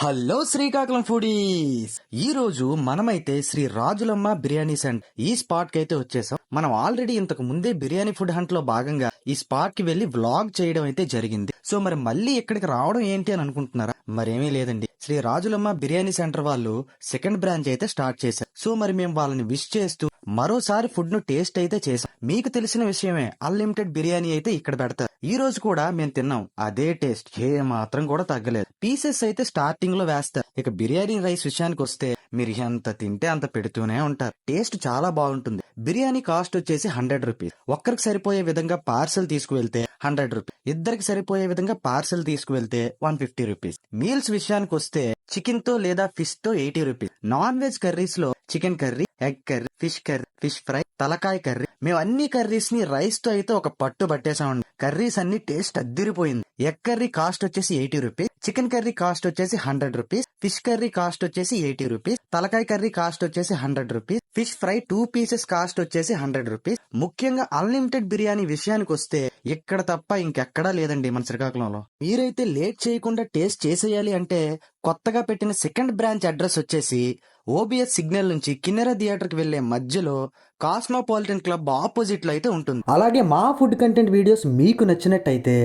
Hello Srikakulam foodies ఈ రోజు మనమైతే శ్రీ రాజులమ్మ బిర్యానీ సెంటర్ ఈ స్పాట్కి అయితే వచ్చేసాం. మనం ఆల్రెడీ ఇంతకు ముందే బిర్యానీ ఫుడ్ హంట్లో భాగంగా ఈ స్పాట్కి వెళ్ళి వ్లాగ్ చేయడం అయితే జరిగింది. సో మరి మళ్ళీ ఇక్కడికి రావడం ఏంటి అని అనుకుంటున్నారా? మరేమీ లేదండి. శ్రీ రాజులమ్మ బిర్యానీ సెంటర్ వాళ్ళు సెకండ్ బ్రాంచ్ అయితే స్టార్ట్ చేశారు. సో మరి మేము వాళ్ళని విష్ చేస్తూ మరోసారి ఫుడ్ను టేస్ట్ అయితే చేసాం మీకు తెలిసిన విషయమే అన్లిమిటెడ్ బిర్యానీ అయితే ఇక్కడ పెడతారు. ఈ రోజు కూడా మేము తిన్నాం. అదే టేస్ట్. ఏ మాత్రం కూడా తగ్గలేదు. పీసెస్ అయితే స్టార్టింగ్లో వేస్తారు. ఇక బిర్యానీ రైస్ విషయానికి వస్తే మీరు ఎంత తింటే అంత పెడుతూనే ఉంటారు. టేస్ట్ చాలా బాగుంటుంది. బిర్యానీ కాస్ట్ వచ్చేసి హండ్రెడ్ రూపీస్ ఒక్కరికి సరిపోయే విధంగా పార్సల్ తీసుకువెళ్తే హండ్రెడ్ రూపీస్ ఇద్దరికి సరిపోయే విధంగా పార్సల్ తీసుకువెళ్తే వన్ ఫిఫ్టీ రూపీస్ మీల్స్ విషయానికి వస్తే చికెన్తో లేదా ఫిష్తో eighty rupees non veg కర్రీస్లో chicken curry egg curry fish curry fish fry తలకాయ కర్రీ. మేము అన్ని కర్రీస్ని రైస్తో అయితే ఒక పట్టు పట్టేసామండి కర్రీస్ అన్ని టేస్ట్ అద్దిరిపోయింది. ఎగ్ కర్రీ కాస్ట్ వచ్చేసి eighty rupees chicken curry cost వచ్చేసి hundred rupees fish curry cost వచ్చేసి ఎయిటీ రూపీస్. తలకాయ కర్రీ కాస్ట్ వచ్చేసి hundred rupees. Fish fry two pieces cost వచ్చేసి హండ్రెడ్ రూపీస్. ముఖ్యంగా అన్లిమిటెడ్ బిర్యానీ విషయానికి వస్తే ఇక్కడ తప్ప ఇంకెక్కడా లేదండి మన శ్రీకాకుళంలో. మీరైతే లేట్ చేయకుండా టేస్ట్ చేసేయాలి అంటే కొత్తగా పెట్టిన సెకండ్ బ్రాంచ్ అడ్రస్ వచ్చేసి ఓబిఎస్ సిగ్నల్ నుంచి కిన్నెర థియేటర్కి వెళ్ళే మధ్యలో కాస్మోపాలిటన్ క్లబ్ ఆపోజిట్లో అయితే ఉంటుంది. అలాగే మా ఫుడ్ కంటెంట్ వీడియోస్ మీకు నచ్చినట్టయితే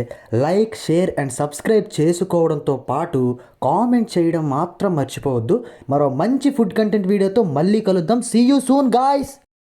లైక్ షేర్ అండ్ సబ్స్క్రైబ్ చేసుకోవడంతో పాటు కామెంట్ చేయడం మాత్రం మర్చిపోవద్దు. మరో మంచి ఫుడ్ కంటెంట్ వీడియోతో మళ్ళీ కలుద్దాం. See you soon guys